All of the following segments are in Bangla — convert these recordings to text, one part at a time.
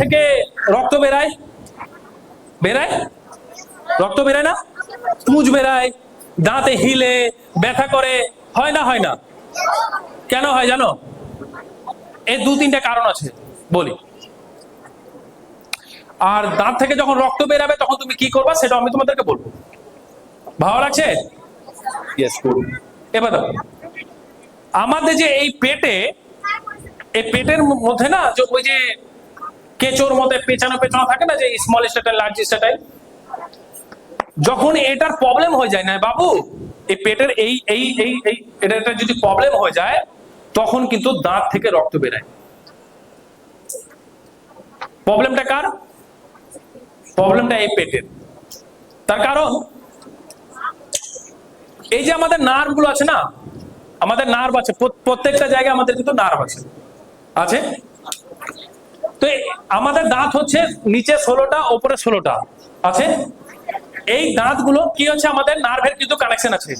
থেকে রক্ত বেরায়। বেরায়? রক্ত বেরায় না? পুঁজ বেরায়। দাঁতে হিলে ব্যথা করে। হয় না হয় না? কেন হয় জানো? এর দু তিনটা কারণ আছে বলি। আর দাঁত থেকে যখন রক্ত বেরাবে তখন তুমি কি করবা সেটা আমি তোমাদেরকে বলব। ভালো লাগছে? এবার আমাদের যে এই পেটে এই পেটের মধ্যে না যে ওই যে কেঁচোর মধ্যে পেছানো পেছানো থাকে না যে স্মল স্টেটাই লার্জ স্টেটাই যখন এটার প্রবলেম হয়ে যায়, না বাবু, এই পেটের এই এই এই এই, এটা যদি প্রবলেম হয়ে যায়, তখন কিন্তু দাঁত থেকে রক্ত বেরায়। প্রবলেমটা কার? প্রবলেমটা এই পেটের। তার কারণ, এই যে আমাদের নার্ভগুলো আছে না, আমাদের নার্ভ আছে প্রত্যেকটা জায়গায় আমাদের কিন্তু নার্ভ আছে। আছে? তো আমাদের দাঁত হচ্ছে নিচে ষোলোটা, ওপরে ষোলোটা। আছে? এই দাঁতগুলো কি হচ্ছে? আমাদের নার্ভের কিন্তু কানেকশন আছে।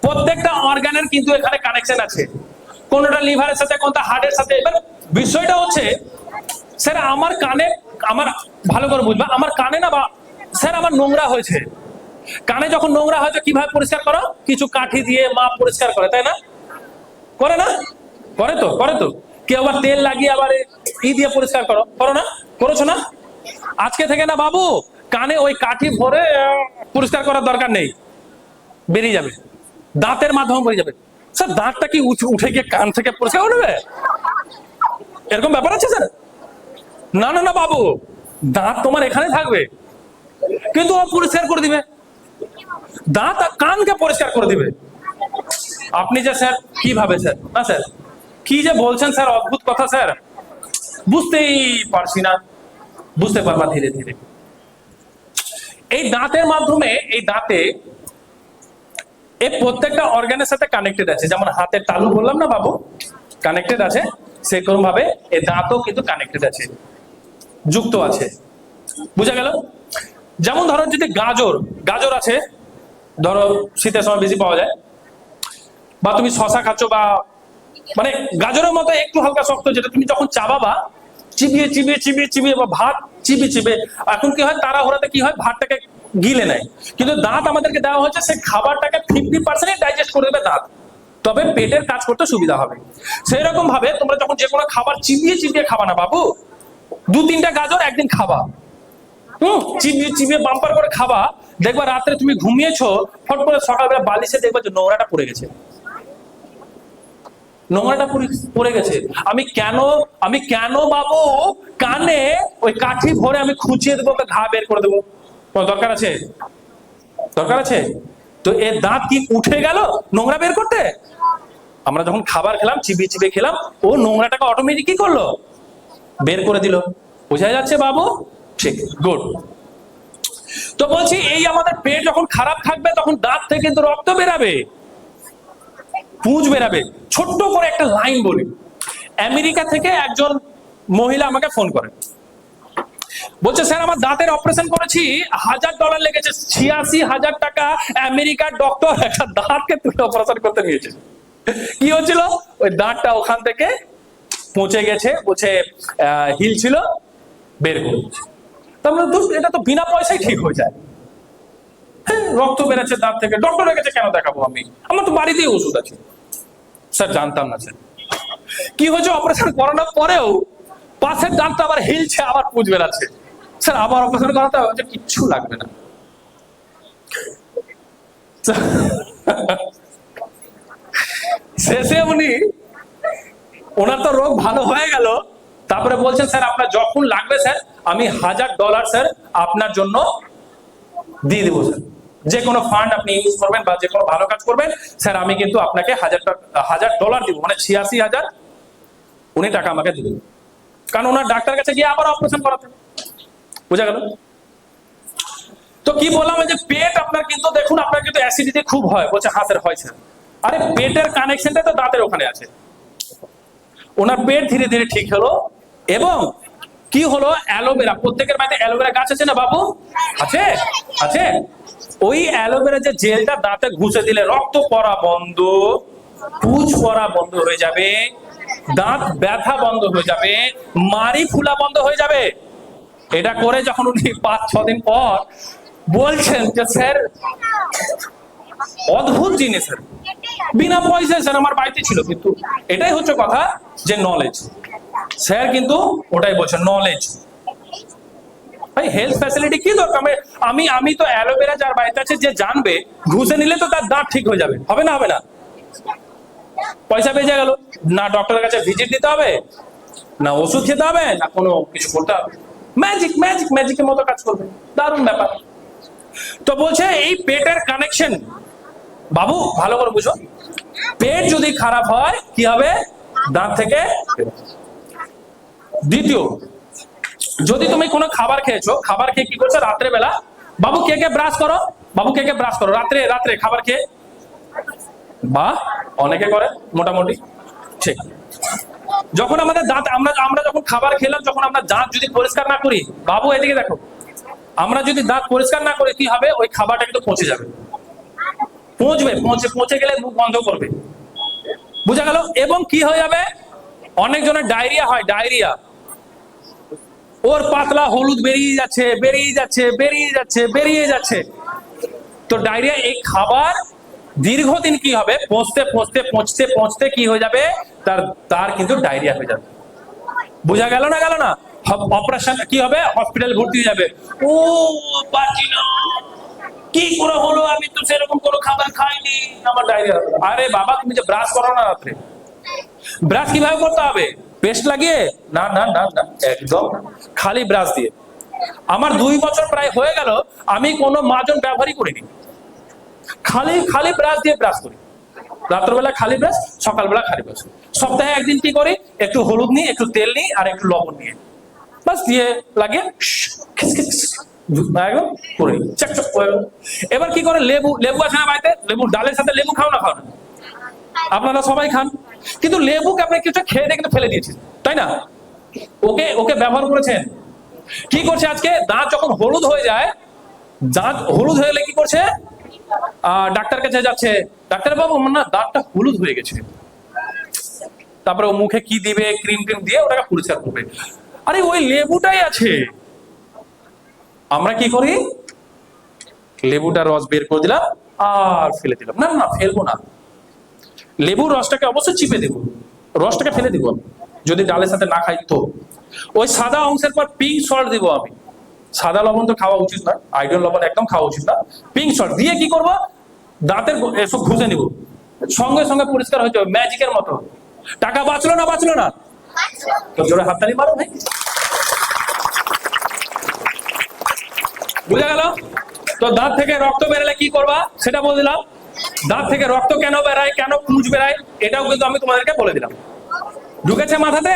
প্রত্যেকটা অর্গানের কিন্তু এখানে কানেকশন আছে। কোনটা লিভারের সাথে, কোনটা হার্টের সাথে। এবার বিষয়টা হচ্ছে, স্যার, আমার কানে, আমার, ভালো করে বুঝবা, আমার কানে না বা, স্যার, আমার নোংরা হয়েছে। কানে যখন নোংরা হয়েছে কীভাবে পরিষ্কার করো? কিছু কাঠি দিয়ে মা পরিষ্কার করে, তাই না? করে না? করে তো করে তো। কেউ আবার তেল লাগিয়ে আবার ই দিয়ে পরিষ্কার করো। করো না? করেছ না? আজকে থেকে না বাবু, কানে ওই কাঠি ভরে পরিষ্কার করার দরকার নেই। বেরিয়ে যাবে। দাঁতের মাধ্যমে বেরিয়ে যাবে। স্যার, দাঁতটা কি উঠে গিয়ে কান থেকে পরিষ্কার করে নেবে? এরকম ব্যাপার আছে, স্যার? না না না, বাবু। দাঁত তোমার এখানে থাকবে। কিন্তু ও পরিষ্কার করে দিবে। দাঁত আর কানকে পরিষ্কার করে দিবে। আপনি যে, স্যার কীভাবে স্যার? না স্যার। কি যে বলছেন, স্যার, অদ্ভুত কথা, স্যার। বুঝতেই পারছি না। বুঝতে পারবা ধীরে ধীরে। এই দাঁতের মাধ্যমে, এই দাঁতে এই প্রত্যেকটা অর্গানের সাথে কানেক্টেড আছে। যেমন হাতের তালু বললাম না বাবু? কানেক্টেড আছে। সেরকম ভাবে এই দাঁতও কিন্তু কানেক্টেড আছে। যুক্ত আছে। বুঝা গেল? যেমন ধরো যদি গাজর গাজর আছে, ধরো শীতের সময় বেশি পাওয়া যায়। বা তুমি শশা খাচ্ছ বা মানে গাজরের মতো একটু হালকা শক্ত, যেটা তুমি যখন চাবাবা চিবিয়ে চিবিয়ে চিবিয়ে চিবিয়ে বা ভাত চিবিয়ে চিবিয়ে। এখন কি হয়? তাড়াহুড়াতে কি হয়? ভাতটাকে গিলে নেয়। কিন্তু দাঁত আমাদেরকে দেওয়া হয়েছে, সেই খাবারটাকে ফিফটি পার্সেন্ট ডাইজেস্ট করে দেবে দাঁত। তবে পেটের কাজ করতে সুবিধা হবে। সেই রকম ভাবে তোমরা যখন যে কোনো খাবার চিবিয়ে চিবিয়ে খাবা না বাবু দু তিনটা গাজর একদিন খাবা। হুম? চিবিয়ে চিবিয়ে বাম্পার করে খাবা। দেখবা রাত্রে তুমি ঘুমিয়েছো, ফট করে সকালবেলা বালিশে দেখবা যে নোংরাটা পড়ে গেছে। নোংরাটা পড়ে- গেছে। আমি কেন আমি কেন বাবু কানে ওই কাঠি ভরে আমি খুঁচিয়ে দেবো ঘা বের করে দেবো। দরকার আছে? দরকার আছে? তো এর দাঁত কি উঠে গেল নোংরা বের করতে? আমরা যখন খাবার খেলাম, চিবিয়ে চিবিয়ে খেলাম, ও নোংরাটাকে অটোমেটিক কি করল? বের করে দিল। বোঝা যাচ্ছে বাবু? ঠিক গুড তো বলছি, এই আমাদের পেট যখন খারাপ থাকবে, তখন দাঁত থেকে কিন্তু রক্ত বেরাবে। পুঁজ বেরাবে। ছোট্ট করে একটা লাইন বলি। আমেরিকা থেকে একজন মহিলা আমাকে ফোন করে। বলছে, স্যার, আমার দাঁতের অপারেশন করেছি। হাজার ডলার লেগেছে। ছিয়াশি হাজার টাকা আমেরিকার ডক্টর একটা দাঁতকে তুলে অপারেশন করতে নিয়েছে। কি হচ্ছিল? ওই দাঁতটা ওখান থেকে পৌঁছে গেছে বলছে হিল ছিল, বের করে। তার মানে এটা তো বিনা পয়সায় ঠিক হয়ে যায়। রক্ত বেরোচ্ছে দাঁত থেকে। ডক্টরের কাছে কেন দেখাবো আমি? আমার তো বাড়িতেই ওষুধ আছে। স্যার, জানতাম না, স্যার। কি হয়েছে? অপারেশন করানোর পরেও পাশের দাঁতটা আবার হিলছে, আবার পুজ বেড়াচ্ছে। স্যার, আবার অপারেশন করাতে হবে কিচ্ছু লাগবে না। শেষে উনি, ওনার তো রোগ ভালো হয়ে গেল। তারপরে বলছেন স্যার, আপনার যখন লাগবে, স্যার, আমি হাজার ডলার স্যার, আপনার জন্য দিয়ে দেবো, স্যার। যে কোনো ফান্ড আপনি ইউজ করবেন বা যে কোনো ভালো কাজ করবেন স্যার আমি কিন্তু আপনাকে হাজার হাজার ডলার দিব মানে ছিয়াশি হাজার উনি টাকা আমাকে দিবেন। কারণ ওনার ডাক্তার কাছে গিয়ে আবার অপারেশন করাতে। বুঝা গেল? তো কি বললাম যে পেট আপনার কিন্তু দেখুন, আপনার কিন্তু অ্যাসিডিটি খুব হয়, বলছে হাতের হয় স্যার আরে পেটের কানেকশনটা তো দাঁতের ওখানে আছে। ওনার পেট ধীরে ধীরে ঠিক হলো এবং কি হলো? অ্যালোভেরা, প্রত্যেকের বাড়িতে অ্যালোভেরা গাছ আছে না, বাবু? আছে? আছে? ওই অ্যালোভেরা যে জেলটা দাঁতে ঘুষে দিলে রক্ত পড়া বন্ধ, পুজ পড়া বন্ধ হয়ে যাবে, দাঁত ব্যথা বন্ধ হয়ে যাবে মারি ফুলা বন্ধ হয়ে যাবে। এটা করে যখন উনি পাঁচ, ছ দিন পর বলছেন যে, স্যার, অদ্ভুত জিনিস স্যার। বিনা পয়সায় স্যার আমার বাড়িতে ছিল, কিন্তু এটাই হচ্ছে কথা যে নলেজ স্যার কিন্তু ওটাই বলছেন নলেজ ভাই হেলথ ফ্যাসিলিটি কি দরকার? আমি- আমি তো অ্যালোভেরা যার বাড়িতে আছে, যে জানবে, ঘুষে নিলে তো তার দাঁত ঠিক হয়ে যাবে। হবে না হবে না? পয়সা বেঁচে গেল। না ডক্টরের কাছে ভিজিট দিতে হবে, না ওষুধ খেতে হবে, না কোনো কিছু করতে হবে। ম্যাজিক ম্যাজিক ম্যাজিকের মতো কাজ করবে। দারুণ ব্যাপার। তো বলছে, এই পেটের কানেকশন বাবু, ভালো করে বুঝো। পেট যদি খারাপ হয়, কি হবে? দাঁত থেকে দ্বিতীয় যদি তুমি কোনো খাবার খেয়েছো, খাবার খেয়ে কি করছ? রাত্রে বেলা বাবু, কে কে ব্রাশ করো? বাবু, কে কে ব্রাশ করো? রাত্রে রাত্রে খাবার খেয়ে বা অনেকে করে, মোটামুটি। ঠিক। যখন আমাদের দাঁত, আমরা আমরা যখন খাবার খেলাম, যখন আমরা দাঁত যদি পরিষ্কার না করি, বাবু, এদিকে দেখো, আমরা যদি দাঁত পরিষ্কার না করি, কি হবে? ওই খাবারটা কিন্তু পচে যাবে। পচবে, পচে পচে গেলে মুখ বন্ধ করবে। বুঝা গেল? এবং কি হয়ে যাবে? অনেকজনের ডায়রিয়া হয়, ডায়রিয়া। ওর পাতলা হলুদ বেরিয়ে যাচ্ছে বেরিয়ে যাচ্ছে বেরিয়ে যাচ্ছে বেরিয়ে যাচ্ছে। তো ডায়রিয়া, এই খাবার দীর্ঘদিন কি হবে? পচতে পচতে পচতে পচতে কি হয়ে যাবে? তার তার কিন্তু ডায়রিয়া হয়ে যাবে। বোঝা গেল না গেল না? অপারেশন কি হবে? হসপিটাল ভর্তি হয়ে যাবে। ও পারছি না। কি করে হলো? আমি তো সেরকম কোনো খাবার খাইনি। আমার ডায়রিয়া আরে বাবা, তুমি যে ব্রাশ করো না রাত্রে। ব্রাশ কীভাবে করতে হবে? পেস্ট লাগিয়ে, না না না না, একদম খালি ব্রাশ দিয়ে। আমার দুই বছর প্রায় হয়ে গেল, আমি কোনো মাজন ব্যবহারই করিনি। খালি খালি ব্রাশ দিয়ে ব্রাশ করি। রাত্রবেলা খালি ব্রাশ, সকালবেলা খালি ব্রাশ সপ্তাহে একদিন কি করি? একটু হলুদ নিই, একটু তেল নিই, আর একটু লবণ নিয়ে বাস দিয়ে করে করে। এবার কি করে? লেবু লেবু আছে না বাড়িতে লেবু ডালের সাথে লেবু খাও না খাও না। আপনারা সবাই খান। কিন্তু লেবুকে আপনি কিছু খেয়ে দিয়ে ফেলে দিয়েছেন তাই না? ওকে ওকে ব্যবহার করেছেন। কি করছে আজকে? দাঁত যখন হলুদ হয়ে যায় দাঁত হলুদ হয়ে গেলে কি করছে? আহ, ডাক্তার কাছে যাচ্ছে। ডাক্তার বাবু আমার না দাঁতটা হলুদ হয়ে গেছে। তারপরে ও মুখে কি দিবে ক্রিম ক্রিম দিয়ে ওটাকে পরিষ্কার করবে। আরে ওই লেবুটাই আছে। আমরা কি করি? লেবুটা রস বের করে দিলাম আর ফেলে দিলাম। না না ফেলব না। লেবুর রসটাকে অবশ্যই চিপে দেবো। রসটাকে ফেলে দিব যদি ডালের সাথে না খাই তো। ওই সাদা অংশের পর পিঙ্ক সল্ট দিব আমি। সাদা লবণ তো খাওয়া উচিত না। আইডিয়াল লবণ একদম খাওয়া উচিত না। পিঙ্ক সল্ট দিয়ে কি করব? দাঁতের এসব ঘুষে নিব। সঙ্গে সঙ্গে পরিষ্কার হয়ে যাবে ম্যাজিকের মতো। টাকা বাঁচলো না বাঁচলো না? তো জোরে হাততালি মারো ভাই। বুঝা গেল? তো দাঁত থেকে রক্ত বেরোলে কি করবা? সেটা বলে দিলাম। দাঁত থেকে রক্ত কেন বেড়ায় কেন পুঁজ বেড়ায় এটাও কিন্তু আমি তোমাদেরকে বলে দিলাম। ঢুকেছে মাথাতে?